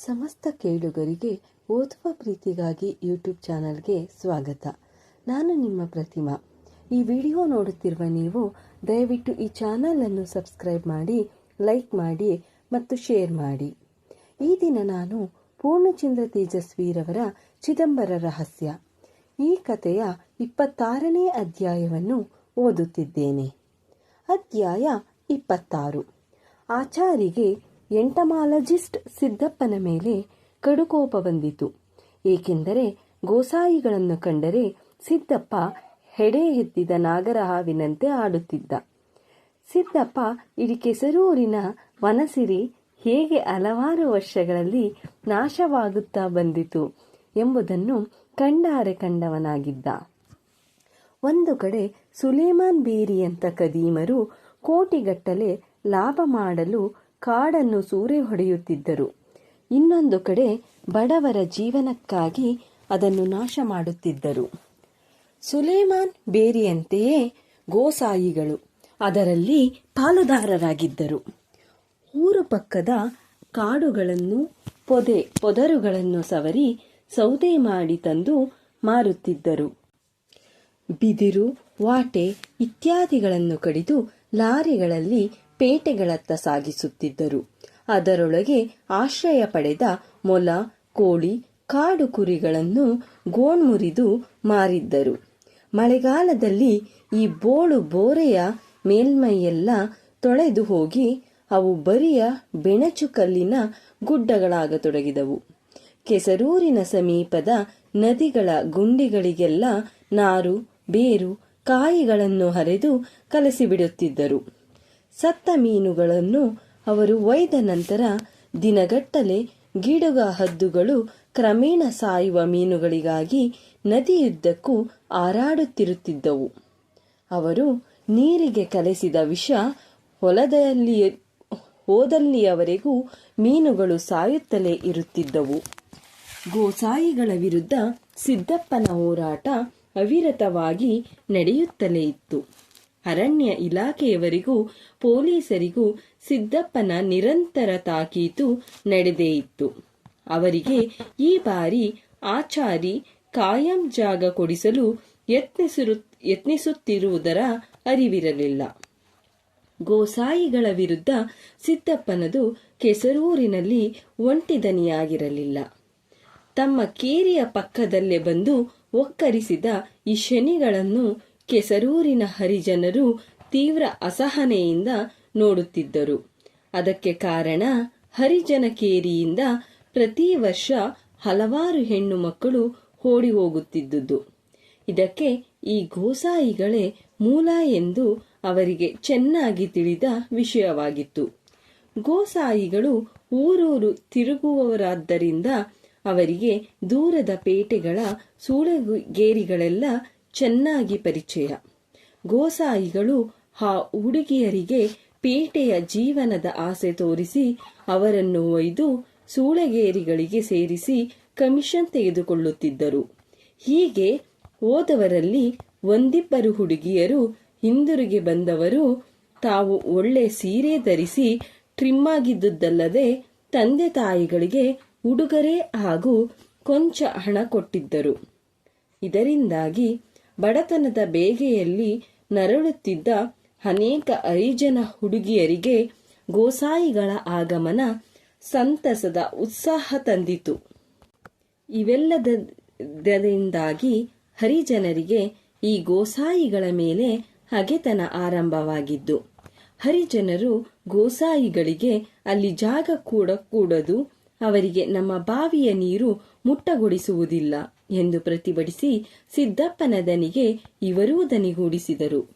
ಸಮಸ್ತ ಕೇಳುಗರಿಗೆ ಓದುವ ಪ್ರೀತಿಗಾಗಿ ಯೂಟ್ಯೂಬ್ ಚಾನಲ್ಗೆ ಸ್ವಾಗತ. ನಾನು ನಿಮ್ಮ ಪ್ರತಿಮಾ. ಈ ವಿಡಿಯೋ ನೋಡುತ್ತಿರುವ ನೀವು ದಯವಿಟ್ಟು ಈ ಚಾನಲನ್ನು ಸಬ್ಸ್ಕ್ರೈಬ್ ಮಾಡಿ, ಲೈಕ್ ಮಾಡಿ ಮತ್ತು ಶೇರ್ ಮಾಡಿ. ಈ ದಿನ ನಾನು ಪೂರ್ಣಚಂದ್ರ ತೇಜಸ್ವಿರವರ ಚಿದಂಬರ ರಹಸ್ಯ. ಈ ಕಥೆಯ ಇಪ್ಪತ್ತಾರನೇ ಅಧ್ಯಾಯವನ್ನು ಓದುತ್ತಿದ್ದೇನೆ. ಅಧ್ಯಾಯ ಇಪ್ಪತ್ತಾರು. ಆಚಾರಿಗೆ ಎಂಟಮಾಲಜಿಸ್ಟ್ ಸಿದ್ದಪ್ಪನ ಮೇಲೆ ಕಡುಕೋಪ ಬಂದಿತು ಏಕೆಂದರೆ ಗೋಸಾಯಿಗಳನ್ನು ಕಂಡರೆ ಸಿದ್ದಪ್ಪ ಹೆಡೆ ಎತ್ತಿದ ನಾಗರಹಾವಿನಂತೆ ಆಡುತ್ತಿದ್ದ. ಸಿದ್ದಪ್ಪ ಇಡಿ ಕೆಸರೂರಿನ ವನಸಿರಿ ಹೇಗೆ ಹಲವಾರು ವರ್ಷಗಳಲ್ಲಿ ನಾಶವಾಗುತ್ತಾ ಬಂದಿತು ಎಂಬುದನ್ನು ಕಂಡಾರೆ ಕಂಡವನಾಗಿದ್ದ. ಒಂದು ಕಡೆ ಸುಲೇಮಾನ್ ಬೇರಿಯಂತ ಕದೀಮರು ಕೋಟಿಗಟ್ಟಲೆ ಲಾಭ ಮಾಡಲು ಕಾಡನ್ನು ಸೂರೆ ಹೊಡೆಯುತ್ತಿದ್ದರು. ಇನ್ನೊಂದು ಕಡೆ ಬಡವರ ಜೀವನಕ್ಕಾಗಿ ಅದನ್ನು ನಾಶ ಮಾಡುತ್ತಿದ್ದರು. ಸುಲೇಮಾನ್ ಬೇರಿಯಂತೆಯೇ ಗೋಸಾಯಿಗಳು ಅದರಲ್ಲಿ ಪಾಲುದಾರರಾಗಿದ್ದರು. ಊರು ಪಕ್ಕದ ಕಾಡುಗಳನ್ನು, ಪೊದೆ, ಪೊದರುಗಳನ್ನು ಸವರಿ ಸೌದೆ ಮಾಡಿ ತಂದು ಮಾರುತ್ತಿದ್ದರು. ಬಿದಿರು, ವಾಟೆ ಇತ್ಯಾದಿಗಳನ್ನು ಕಡಿದು ಲಾರಿಗಳಲ್ಲಿ ಪೇಟೆಗಳತ್ತ ಸಾಗಿಸುತ್ತಿದ್ದರು. ಅದರೊಳಗೆ ಆಶ್ರಯ ಪಡೆದ ಮೊಲ, ಕೋಳಿ, ಕಾಡು ಕುರಿಗಳನ್ನು ಗೋಣ್ಮುರಿದು ಮಾರಿದ್ದರು. ಮಳೆಗಾಲದಲ್ಲಿ ಈ ಬೋಳು ಬೋರೆಯ ಮೇಲ್ಮೈಯೆಲ್ಲ ತೊಳೆದು ಹೋಗಿ ಅವು ಬರಿಯ ಬೆಣಚು ಕಲ್ಲಿನ ಗುಡ್ಡಗಳಾಗತೊಡಗಿದವು. ಕೆಸರೂರಿನ ಸಮೀಪದ ನದಿಗಳ ಗುಂಡಿಗಳಿಗೆಲ್ಲ ನಾರು, ಬೇರು, ಕಾಯಿಗಳನ್ನು ಹರಿದು ಕಲಸಿಬಿಡುತ್ತಿದ್ದರು. ಸತ್ತ ಮೀನುಗಳನ್ನು ಅವರು ಒಯ್ದ ನಂತರ ದಿನಗಟ್ಟಲೆ ಗಿಡುಗ ಹದ್ದುಗಳು ಕ್ರಮೇಣ ಸಾಯುವ ಮೀನುಗಳಿಗಾಗಿ ನದಿಯುದ್ದಕ್ಕೂ ಹಾರಾಡುತ್ತಿರುತ್ತಿದ್ದವು. ಅವರು ನೀರಿಗೆ ಕಲೆಸಿದ ವಿಷ ಹೊಲದಲ್ಲಿ ಹೋದಲ್ಲಿಯವರೆಗೂ ಮೀನುಗಳು ಸಾಯುತ್ತಲೇ ಇರುತ್ತಿದ್ದವು. ಗೋಸಾಯಿಗಳ ವಿರುದ್ಧ ಸಿದ್ದಪ್ಪನ ಹೋರಾಟ ಅವಿರತವಾಗಿ ನಡೆಯುತ್ತಲೇ ಇತ್ತು. ಅರಣ್ಯ ಇಲಾಖೆಯವರಿಗೂ ಪೊಲೀಸರಿಗೂ ಸಿದ್ದಪ್ಪನ ನಿರಂತರ ತಾಕೀತು ನಡೆದೇ ಇತ್ತು. ಅವರಿಗೆ ಈ ಬಾರಿ ಆಚಾರಿ ಕಾಯಂ ಜಾಗ ಕೊಡಿಸಲು ಯತ್ನಿಸಿರು, ಯತ್ನಿಸುತ್ತಿರುವುದರ ಅರಿವಿರಲಿಲ್ಲ. ಗೋಸಾಯಿಗಳ ವಿರುದ್ಧ ಸಿದ್ದಪ್ಪನದು ಕೆಸರೂರಿನಲ್ಲಿ ಒಂಟಿದನಿಯಾಗಿರಲಿಲ್ಲ. ತಮ್ಮ ಕೇರಿಯ ಪಕ್ಕದಲ್ಲೇ ಬಂದು ಒಕ್ಕರಿಸಿದ ಈ ಶನಿಗಳನ್ನು ಕೆಸರೂರಿನ ಹರಿಜನರು ತೀವ್ರ ಅಸಹನೆಯಿಂದ ನೋಡುತ್ತಿದ್ದರು. ಅದಕ್ಕೆ ಕಾರಣ ಹರಿಜನ ಕೇರಿಯಿಂದ ಪ್ರತಿ ವರ್ಷ ಹಲವಾರು ಹೆಣ್ಣು ಮಕ್ಕಳು ಓಡಿ ಹೋಗುತ್ತಿದ್ದುದು. ಇದಕ್ಕೆ ಈ ಗೋಸಾಯಿಗಳೇ ಮೂಲ ಎಂದು ಅವರಿಗೆ ಚೆನ್ನಾಗಿ ತಿಳಿದ ವಿಷಯವಾಗಿತ್ತು. ಗೋಸಾಯಿಗಳು ಊರೂರು ತಿರುಗುವವರಾದ್ದರಿಂದ ಅವರಿಗೆ ದೂರದ ಪೇಟೆಗಳ ಸೂಳೆಗೇರಿಗಳೆಲ್ಲ ಚೆನ್ನಾಗಿ ಪರಿಚಯ. ಗೋಸಾಯಿಗಳು ಆ ಹುಡುಗಿಯರಿಗೆ ಪೇಟೆಯ ಜೀವನದ ಆಸೆ ತೋರಿಸಿ ಅವರನ್ನು ಒಯ್ದು ಸೂಳೆಗೇರಿಗಳಿಗೆ ಸೇರಿಸಿ ಕಮಿಷನ್ ತೆಗೆದುಕೊಳ್ಳುತ್ತಿದ್ದರು. ಹೀಗೆ ಹೋದವರಲ್ಲಿ ಒಂದಿಬ್ಬರು ಹುಡುಗಿಯರು, ಹಿಂದಿರುಗಿ ಬಂದವರು, ತಾವು ಒಳ್ಳೆ ಸೀರೆ ಧರಿಸಿ ಟ್ರಿಮ್ ಆಗಿದ್ದುದಲ್ಲದೆ ತಂದೆ ತಾಯಿಗಳಿಗೆ ಉಡುಗೊರೆ ಹಾಗೂ ಕೊಂಚ ಹಣ ಕೊಟ್ಟಿದ್ದರು. ಇದರಿಂದಾಗಿ ಬಡತನದ ಬೇಗೆಯಲ್ಲಿ ನರಳುತ್ತಿದ್ದ ಅನೇಕ ಹರಿಜನ ಹುಡುಗಿಯರಿಗೆ ಗೋಸಾಯಿಗಳ ಆಗಮನ ಸಂತಸದ ಉತ್ಸಾಹ ತಂದಿತು. ಇವೆಲ್ಲದರಿಂದಾಗಿ ಹರಿಜನರಿಗೆ ಈ ಗೋಸಾಯಿಗಳ ಮೇಲೆ ಹಗೆತನ ಆರಂಭವಾಗಿದ್ದು, ಹರಿಜನರು ಗೋಸಾಯಿಗಳಿಗೆ ಅಲ್ಲಿ ಜಾಗ ಕೂಡ ಕೂಡದು ಅವರಿಗೆ ನಮ್ಮ ಬಾವಿಯ ನೀರು ಮುಟ್ಟಗೊಡಿಸುವುದಿಲ್ಲ. ಎಂದು ಪ್ರತಿಭಟಿಸಿ ಸಿದ್ದಪ್ಪನ ದನಿಗೆ ಇವರೂ ದನಿಗೂಡಿಸಿದರು.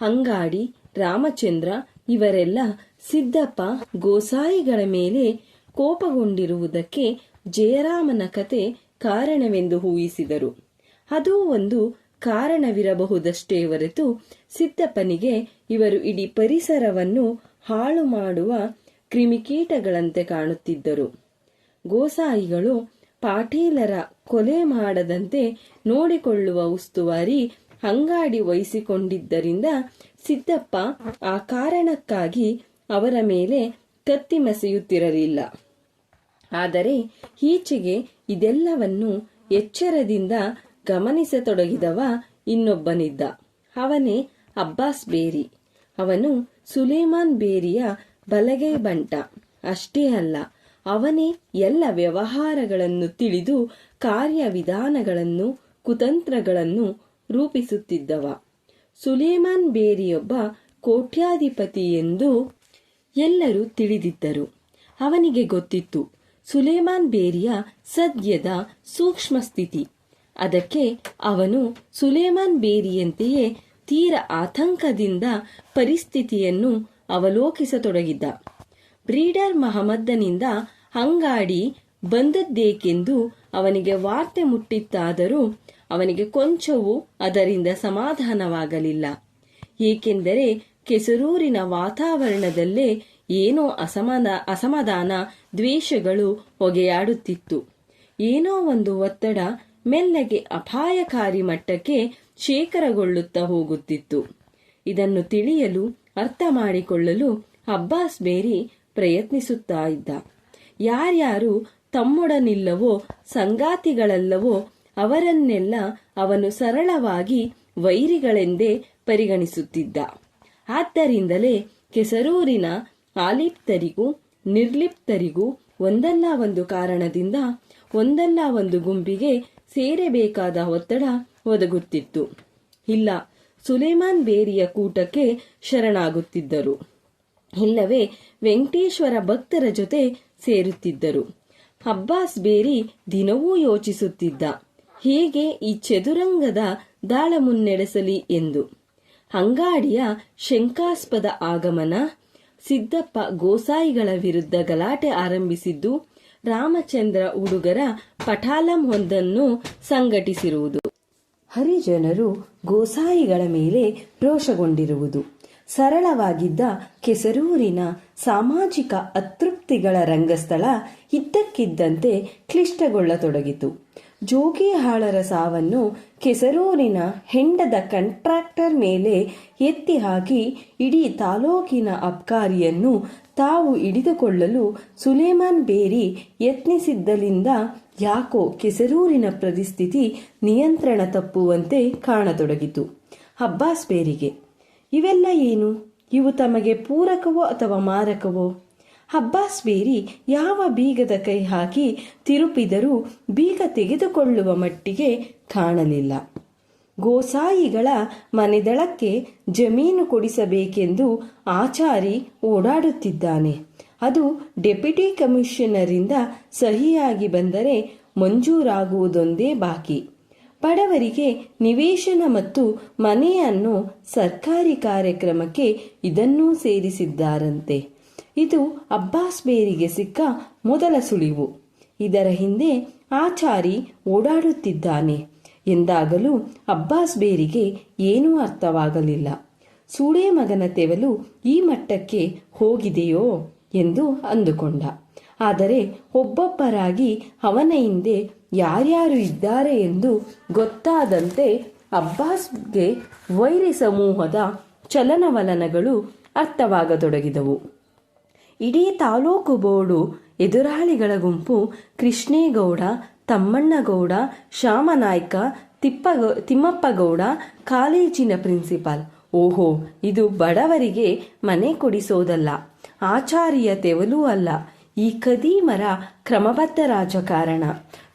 ಅಂಗಾಡಿ ರಾಮಚಂದ್ರ ಇವರೆಲ್ಲ ಸಿದ್ದಪ್ಪ ಗೋಸಾಯಿಗಳ ಮೇಲೆ ಕೋಪಗೊಂಡಿರುವುದಕ್ಕೆ ಜಯರಾಮನ ಕತೆ ಕಾರಣವೆಂದು ಊಹಿಸಿದರು. ಅದು ಒಂದು ಕಾರಣವಿರಬಹುದಷ್ಟೇ ಹೊರತು ಸಿದ್ದಪ್ಪನಿಗೆ ಇವರು ಇಡೀ ಪರಿಸರವನ್ನು ಹಾಳು ಮಾಡುವ ಕ್ರಿಮಿಕೀಟಗಳಂತೆ ಕಾಣುತ್ತಿದ್ದರು. ಗೋಸಾಯಿಗಳು ಪಾಟೀಲರ ಕೊಲೆ ಮಾಡದಂತೆ ನೋಡಿಕೊಳ್ಳುವ ಉಸ್ತುವಾರಿ ಅಂಗಾಡಿ ವಹಿಸಿಕೊಂಡಿದ್ದರಿಂದ ಸಿದ್ದಪ್ಪ ಆ ಕಾರಣಕ್ಕಾಗಿ ಅವರ ಮೇಲೆ ಕತ್ತಿ ಮಸೆಯುತ್ತಿರಲಿಲ್ಲ. ಆದರೆ ಈಚೆಗೆ ಇದೆಲ್ಲವನ್ನು ಎಚ್ಚರದಿಂದ ಗಮನಿಸತೊಡಗಿದವ ಇನ್ನೊಬ್ಬನಿದ್ದ. ಅವನೇ ಅಬ್ಬಾಸ್ ಬೇರಿ. ಅವನು ಸುಲೇಮಾನ್ ಬೇರಿಯ ಬಲಗೈ ಬಂಟ. ಅಷ್ಟೇ ಅಲ್ಲ ಅವನೇ ಎಲ್ಲ ವ್ಯವಹಾರಗಳನ್ನು ತಿಳಿದು ಕಾರ್ಯವಿಧಾನಗಳನ್ನು, ಕುತಂತ್ರಗಳನ್ನು ರೂಪಿಸುತ್ತಿದ್ದವ. ಸುಲೇಮಾನ್ ಬೇರಿಯೊಬ್ಬ ಕೋಟ್ಯಾಧಿಪತಿ ಎಂದು ಎಲ್ಲರೂ ತಿಳಿದಿದ್ದರು. ಅವನಿಗೆ ಗೊತ್ತಿತ್ತು, ಸುಲೇಮಾನ್ ಬೇರಿಯ ಸದ್ಯದ ಸೂಕ್ಷ್ಮ ಸ್ಥಿತಿ. ಅದಕ್ಕೆ ಅವನು ಸುಲೇಮಾನ್ ಬೇರಿಯಂತೆಯೇ ತೀರ ಆತಂಕದಿಂದ ಪರಿಸ್ಥಿತಿಯನ್ನು ಅವಲೋಕಿಸತೊಡಗಿದ್ದ. ಬ್ರೀಡರ್ ಮಹಮ್ಮದ್ದನಿಂದ ಅಂಗಾಡಿ ಬಂದದ್ದೇಕೆಂದು ಅವನಿಗೆ ವಾರ್ತೆ ಮುಟ್ಟಿತ್ತಾದರೂ ಅವನಿಗೆ ಕೊಂಚವೂ ಅದರಿಂದ ಸಮಾಧಾನವಾಗಲಿಲ್ಲ. ಏಕೆಂದರೆ ಕೆಸರೂರಿನ ವಾತಾವರಣದಲ್ಲೇ ಏನೋ ಅಸಮಾನ, ಅಸಮಾಧಾನ ದ್ವೇಷಗಳು ಹೊಗೆಯಾಡುತ್ತಿತ್ತು. ಏನೋ ಒಂದು ಒತ್ತಡ ಮೆಲ್ಲಗೆ ಅಪಾಯಕಾರಿ ಮಟ್ಟಕ್ಕೆ ಶೇಖರಗೊಳ್ಳುತ್ತಾ ಹೋಗುತ್ತಿತ್ತು. ಇದನ್ನು ತಿಳಿಯಲು, ಅರ್ಥ ಮಾಡಿಕೊಳ್ಳಲು ಅಬ್ಬಾಸ್ ಬೇರಿ ಪ್ರಯತ್ನಿಸುತ್ತಾ ಇದ್ದ. ಯಾರ್ಯಾರು ತಮ್ಮೊಡನಿಲ್ಲವೋ, ಸಂಗಾತಿಗಳಲ್ಲವೋ, ಅವರನ್ನೆಲ್ಲ ಅವನು ಸರಳವಾಗಿ ವೈರಿಗಳೆಂದೇ ಪರಿಗಣಿಸುತ್ತಿದ್ದ. ಆದ್ದರಿಂದಲೇ ಕೆಸರೂರಿನ ಆಲಿಪ್ತರಿಗೂ, ನಿರ್ಲಿಪ್ತರಿಗೂ ಒಂದಲ್ಲ ಒಂದು ಕಾರಣದಿಂದ ಒಂದಲ್ಲ ಒಂದು ಗುಂಪಿಗೆ ಸೇರಬೇಕಾದ ಒತ್ತಡ ಒದಗುತ್ತಿತ್ತು. ಇಲ್ಲ, ಸುಲೇಮಾನ್ ಬೇರಿಯ ಕೂಟಕ್ಕೆ ಶರಣಾಗುತ್ತಿದ್ದರು. ಇಲ್ಲವೇ ವೆಂಕಟೇಶ್ವರ ಭಕ್ತರ ಜೊತೆ ಸೇರುತ್ತಿದ್ದರು. ಅಬ್ಬಾಸ್ ಬೇರಿ ದಿನವೂ ಯೋಚಿಸುತ್ತಿದ್ದ. ಹೇಗೆ ಈ ಚದುರಂಗದ ದಾಳ ಮುನ್ನಡೆಸಲಿ ಎಂದು. ಅಂಗಾಡಿಯ ಶಂಕಾಸ್ಪದ ಆಗಮನ, ಸಿದ್ದಪ್ಪ ಗೋಸಾಯಿಗಳ ವಿರುದ್ಧ ಗಲಾಟೆ ಆರಂಭಿಸಿದ್ದು, ರಾಮಚಂದ್ರ ಹುಡುಗರ ಪಠಾಲಂ ಒಂದನ್ನು ಸಂಘಟಿಸಿರುವುದು. ಹರಿಜನರು ಗೋಸಾಯಿಗಳ ಮೇಲೆ ರೋಷಗೊಂಡಿರುವುದು. ಸರಳವಾಗಿದ್ದ ಕೆಸರೂರಿನ ಸಾಮಾಜಿಕ ಅತೃಪ್ತಿಗಳ ರಂಗಸ್ಥಳ ಇದ್ದಕ್ಕಿದ್ದಂತೆ ಕ್ಲಿಷ್ಟಗೊಳ್ಳತೊಡಗಿತು. ಜೋಗಿಹಾಳರ ಸಾವನ್ನು ಕೆಸರೂರಿನ ಹೆಂಡದ ಕಂಟ್ರಾಕ್ಟರ್ ಮೇಲೆ ಎತ್ತಿ ಹಾಕಿ ಇಡೀ ತಾಲೂಕಿನ ಅಬ್ಕಾರಿಯನ್ನು ತಾವು ಹಿಡಿದುಕೊಳ್ಳಲು ಸುಲೇಮಾನ್ ಬೇರಿ ಯತ್ನಿಸಿದ್ದಲಿಂದ ಯಾಕೋ ಕೆಸರೂರಿನ ಪರಿಸ್ಥಿತಿ ನಿಯಂತ್ರಣ ತಪ್ಪುವಂತೆ ಕಾಣತೊಡಗಿತು. ಅಬ್ಬಾಸ್ ಬೇರಿಗೆ ಇವೆಲ್ಲ ಏನು? ಇವು ತಮಗೆ ಪೂರಕವೋ ಅಥವಾ ಮಾರಕವೋ? ಅಬ್ಬಾಸ್ ಬೇರಿ ಯಾವ ಬೀಗದ ಕೈ ಹಾಕಿ ತಿರುಪಿದರೂ ಬೀಗ ತೆಗೆದುಕೊಳ್ಳುವ ಮಟ್ಟಿಗೆ ಕಾಣಲಿಲ್ಲ. ಗೋಸಾಯಿಗಳ ಮನೆದಳಕ್ಕೆ ಜಮೀನು ಕೊಡಿಸಬೇಕೆಂದು ಆಚಾರಿ ಓಡಾಡುತ್ತಿದ್ದಾನೆ. ಅದು ಡೆಪ್ಯುಟಿ ಕಮಿಷನರಿಂದ ಸಹಿಯಾಗಿ ಬಂದರೆ ಮಂಜೂರಾಗುವುದೊಂದೇ ಬಾಕಿ. ಬಡವರಿಗೆ ನಿವೇಶನ ಮತ್ತು ಮನೆಯನ್ನು ಸರ್ಕಾರಿ ಕಾರ್ಯಕ್ರಮಕ್ಕೆ ಇದನ್ನೂ ಸೇರಿಸಿದ್ದಾರಂತೆ. ಇದು ಅಬ್ಬಾಸ್ ಬೇರಿಗೆ ಸಿಕ್ಕ ಮೊದಲ ಸುಳಿವು. ಇದರ ಹಿಂದೆ ಆಚಾರಿ ಓಡಾಡುತ್ತಿದ್ದಾನೆ. ಎಂದಾಗಲೂ ಅಬ್ಬಾಸ್ ಬೇರಿಗೆ ಏನೂ ಅರ್ಥವಾಗಲಿಲ್ಲ. ಸೂಳೆ ಮಗನ ತೆವಲು ಈ ಮಟ್ಟಕ್ಕೆ ಹೋಗಿದೆಯೋ ಎಂದು ಅಂದುಕೊಂಡ. ಆದರೆ ಒಬ್ಬೊಬ್ಬರಾಗಿ ಅವನ ಹಿಂದೆ ಯಾರ್ಯಾರು ಇದ್ದಾರೆ ಎಂದು ಗೊತ್ತಾದಂತೆ ಅಬ್ಬಾಸ್ಗೆ ವೈರಿ ಸಮೂಹದ ಚಲನವಲನಗಳು ಅರ್ಥವಾಗತೊಡಗಿದವು. ಇಡೀ ತಾಲೂಕು ಬೋರ್ಡು ಎದುರಾಳಿಗಳ ಗುಂಪು ಕೃಷ್ಣೇಗೌಡ, ತಮ್ಮಣ್ಣಗೌಡ, ಶ್ಯಾಮನಾಯ್ಕ, ತಿಪ್ಪ, ತಿಮ್ಮಪ್ಪಗೌಡ, ಕಾಲೇಜಿನ ಪ್ರಿನ್ಸಿಪಾಲ್. ಓಹೋ, ಇದು ಬಡವರಿಗೆ ಮನೆ ಕೊಡಿಸೋದಲ್ಲ, ಆಚಾರಿಯ ತೆವಲೂ ಅಲ್ಲ. ಈ ಕದೀಮರ ಕ್ರಮಬದ್ಧ ರಾಜಕಾರಣ.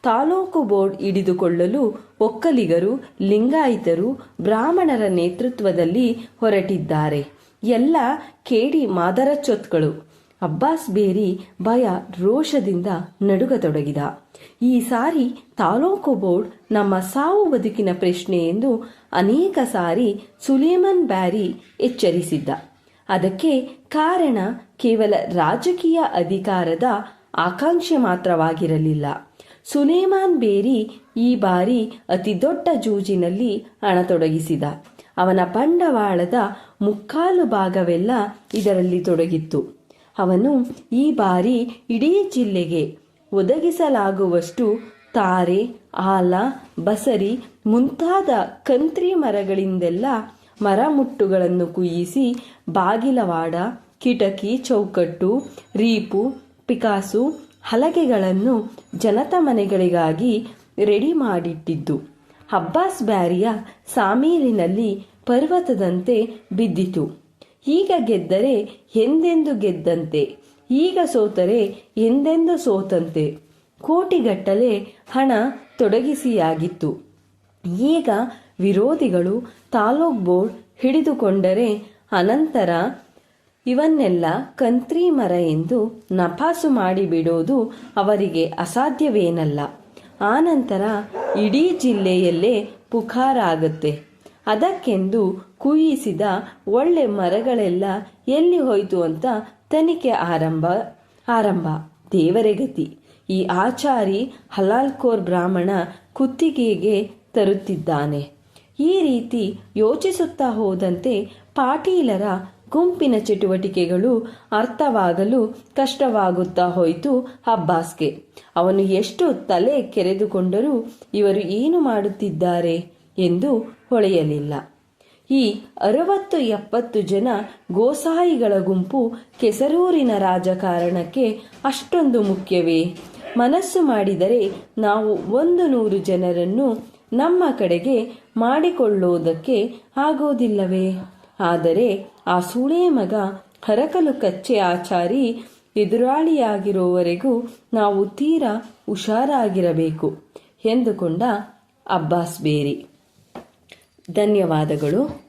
ತಾಲೂಕು ಬೋರ್ಡ್ ಹಿಡಿದುಕೊಳ್ಳಲು ಒಕ್ಕಲಿಗರು, ಲಿಂಗಾಯಿತರು ಬ್ರಾಹ್ಮಣರ ನೇತೃತ್ವದಲ್ಲಿ ಹೊರಟಿದ್ದಾರೆ. ಎಲ್ಲ ಕೇಡಿ ಮಾದರಚೊತ್ಗಳು ಅಬ್ಬಾಸ್ ಬೇರಿ ಭಯ ರೋಷದಿಂದ ನಡುಗತೊಡಗಿದ. ಈ ಸಾರಿ ತಾಲೂಕು ಬೋರ್ಡ್ ನಮ್ಮ ಸಾವು ಬದುಕಿನ ಪ್ರಶ್ನೆ ಎಂದು ಅನೇಕ ಸಾರಿ ಸುಲೇಮನ್ ಬ್ಯಾರಿ ಎಚ್ಚರಿಸಿದ್ದ. ಅದಕ್ಕೆ ಕಾರಣ ಕೇವಲ ರಾಜಕೀಯ ಅಧಿಕಾರದ ಆಕಾಂಕ್ಷೆ ಮಾತ್ರವಾಗಿರಲಿಲ್ಲ. ಸುಲೇಮಾನ್ ಬೇರಿ ಈ ಬಾರಿ ಅತಿ ದೊಡ್ಡ ಜೂಜಿನಲ್ಲಿ ಹಣತೊಡಗಿಸಿದ. ಅವನ ಬಂಡವಾಳದ ಮುಕ್ಕಾಲು ಭಾಗವೆಲ್ಲ ಇದರಲ್ಲಿ ತೊಡಗಿತ್ತು. ಅವನು ಈ ಬಾರಿ ಇಡೀ ಜಿಲ್ಲೆಗೆ ಒದಗಿಸಲಾಗುವಷ್ಟು ತಾರೆ, ಆಲ, ಬಸರಿ ಮುಂತಾದ ಕಂತ್ರಿ ಮರಗಳಿಂದೆಲ್ಲ ಮರಮುಟ್ಟುಗಳನ್ನು ಕುಯ್ಯಿಸಿ ಬಾಗಿಲವಾಡ ಕಿಟಕಿ, ಚೌಕಟ್ಟು, ರೀಪು, ಪಿಕಾಸು ಹಲಗೆಗಳನ್ನು ಜನತಾ ಮನೆಗಳಿಗಾಗಿ ರೆಡಿ ಮಾಡಿಟ್ಟಿದ್ದು. ಅಬ್ಬಾಸ್ ಬ್ಯಾರಿಯ ಸಾಮೀಲಿನಲ್ಲಿ ಪರ್ವತದಂತೆ ಬಿದ್ದಿತು. ಈಗ ಗೆದ್ದರೆ ಎಂದೆಂದು ಗೆದ್ದಂತೆ? ಈಗ ಸೋತರೆ ಎಂದೆಂದು ಸೋತಂತೆ? ಕೋಟಿಗಟ್ಟಲೆ ಹಣ ತೊಡಗಿಸಿಯಾಗಿತ್ತು. ಈಗ ವಿರೋಧಿಗಳು ತಾಲೂಕ್ ಬೋರ್ಡ್ ಹಿಡಿದುಕೊಂಡರೆ ಅನಂತರ ಇವನ್ನೆಲ್ಲ ಕಂತ್ರಿ ಮರ ಎಂದು ನಪಾಸು ಮಾಡಿಬಿಡೋದು ಅವರಿಗೆ ಅಸಾಧ್ಯವೇನಲ್ಲ. ಆನಂತರ ಇಡೀ ಜಿಲ್ಲೆಯಲ್ಲೇ ಪುಕಾರಾಗುತ್ತೆ ಅದಕ್ಕೆಂದು ಕುಯಿಸಿದ ಒಳ್ಳೆ ಮರಗಳೆಲ್ಲ ಎಲ್ಲಿ ಹೋಯಿತು ಅಂತ ತನಿಖೆ ಆರಂಭ ಆರಂಭ. ದೇವರೇ ಗತಿ. ಈ ಆಚಾರಿ ಹಲಾಲ್ಕೋರ್ ಬ್ರಾಹ್ಮಣ ಕುತ್ತಿಗೆಗೆ ತರುತ್ತಿದ್ದಾನೆ. ಈ ರೀತಿ ಯೋಚಿಸುತ್ತಾ ಹೋದಂತೆ ಪಾಟೀಲರ ಗುಂಪಿನ ಚಟುವಟಿಕೆಗಳು ಅರ್ಥವಾಗಲು ಕಷ್ಟವಾಗುತ್ತಾ ಹೋಯಿತು ಹಬ್ಬಾಸ್ಗೆ ಅವನು ಎಷ್ಟು ತಲೆ ಕೆರೆದುಕೊಂಡರೂ ಇವರು ಏನು ಮಾಡುತ್ತಿದ್ದಾರೆ ಎಂದು ಹೊಳೆಯಲಿಲ್ಲ. ಈ ಅರವತ್ತು ಎಪ್ಪತ್ತು ಜನ ಗೋಸಾಯಿಗಳ ಗುಂಪು ಕೆಸರೂರಿನ ರಾಜಕಾರಣಕ್ಕೆ ಅಷ್ಟೊಂದು ಮುಖ್ಯವೇ? ಮನಸ್ಸು ಮಾಡಿದರೆ ನಾವು ಒಂದು ನೂರು ಜನರನ್ನು ನಮ್ಮ ಕಡೆಗೆ ಮಾಡಿಕೊಳ್ಳುವುದಕ್ಕೆ ಆಗೋದಿಲ್ಲವೇ? ಆದರೆ ಆ ಸೂಳೆಯ ಮಗ ಹರಕಲು ಕಚ್ಚೆ ಆಚಾರಿ ಎದುರಾಳಿಯಾಗಿರುವವರೆಗೂ ನಾವು ತೀರಾ ಹುಷಾರಾಗಿರಬೇಕು ಎಂದುಕೊಂಡ ಅಬ್ಬಾಸ್ ಬೇರಿ. ಧನ್ಯವಾದಗಳು.